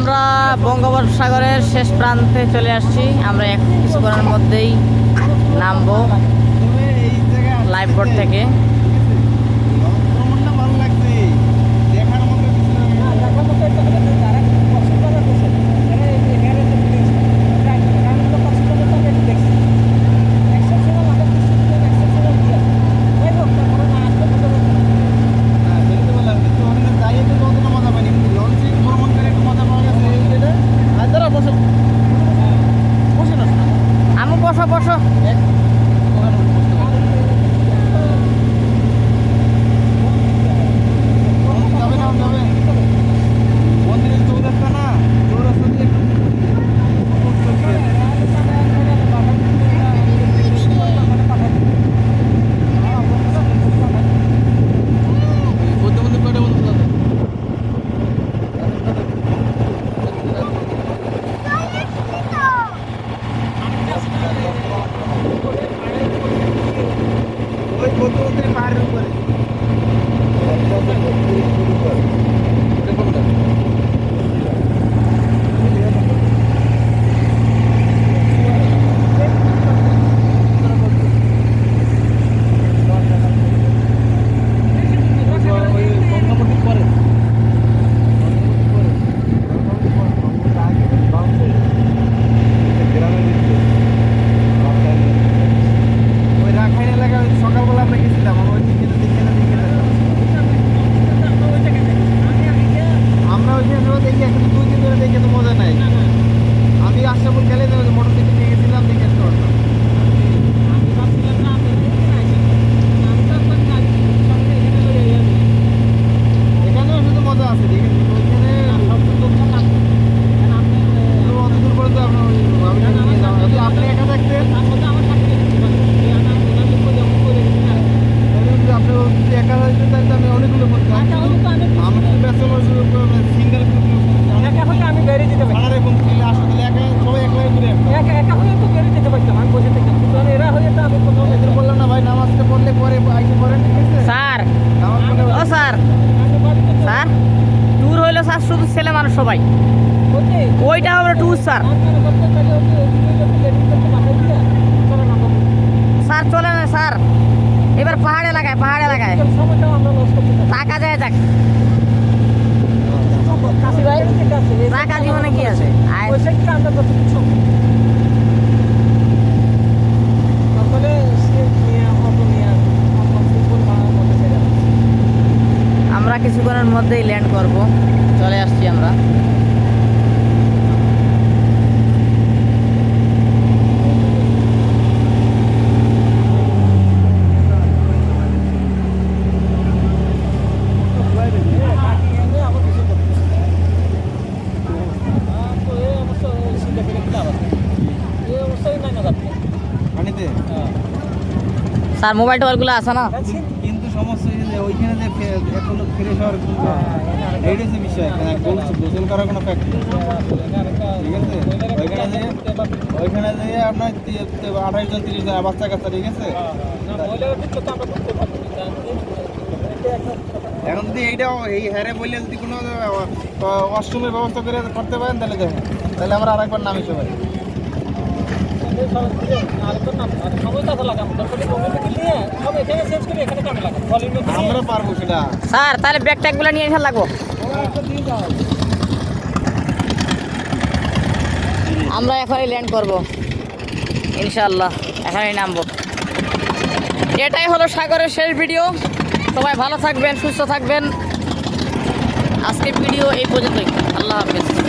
আমরা বঙ্গোপসাগরের শেষ প্রান্তে চলে আসছি। আমরা এক কিছুক্ষণের মধ্যেই নামবো লাইফ বোট থেকে ভ্রমণটা ভালো লাগছে দেখার মতো কিছু না। হ্যাঁ, সেটা তো বললাম, কিন্তু ওখানে যাইয়ে তো অতটা মজা পাইনি। কিন্তু লঞ্চে ভ্রমণ করে একটু মজা পাওয়া গেছে, এই যেটা। আর দাঁড়া, বসো। বসে না। আমি বসো বসো। দুই দিন ধরে দেখে তো মজা নাই। আমি আশরাফুল গেলে মোটর সাইকেল নিয়ে গেছিলাম দেখে আসতে পারতাম। আমি আপনি একা তাহলে একা থাকতেন তাহলে আমি অনেকগুলো করতাম। আমার তো ব্যস্ত সিঙ্গেল আমি বেরিয়ে যেতে পারি। একা একা একা হয়ে তো বেরিয়ে যেতে পারতাম আমি বসে থেকে কিন্তু এরা হয়ে তো আমি কোনো এদের বললাম না ভাই নামাজটা পড়লে পরে আইসে পড়েন ঠিক আছে? স্যার। নামাজ ও স্যার। স্যার ট্যুর হইল স্যার শুধু ছেলে মানুষ সবাই। ওইটা হবে ট্যুর স্যার। স্যার চলে না স্যার। এবার পাহাড় এলাকায় পাহাড় এলাকায় টাকা যায় যাক। টাকা জীবনে কি আছে? আমরা কিছুক্ষণের মধ্যেই ল্যান্ড করব। চলে আসছি আমরা আবার কিছু করতে তো এই অবস্থা চিন্তা করে কি লাভ আছে এই অবস্থায় নাই না যাচ্ছে পানিতে স্যার মোবাইল টোবাইলগুলো আছে না? কিন্তু সমস্যা যে ওইখানে যে এখন ফিরে যাওয়ার কোনো এইটা হচ্ছে বিষয়। গোসল গোসল করার কোনো ফ্যাক্ট ঠিক আছে? ওইখানে যে ওইখানে যে আপনার আঠাশ জন, তিরিশ জন বাচ্চা কাচ্চা, ঠিক আছে? এখন যদি এইটা এই হ্যারে বললে যদি কোনো অষ্টমের ব্যবস্থা করে করতে পারেন, তাহলে দেখেন। তাহলে আমরা আরেকবার নামি পারব সেটা স্যার, তাহলে ব্যাগ ট্যাগগুলো নিয়ে লাগবো। আমরা এখনই ল্যান্ড করব। ইনশাল্লাহ এখনই নামবো। এটাই হলো সাগরের শেষ ভিডিও সবাই ভালো থাকবেন, সুস্থ থাকবেন। আজকের ভিডিও এই পর্যন্তই। আল্লাহ হাফিজ।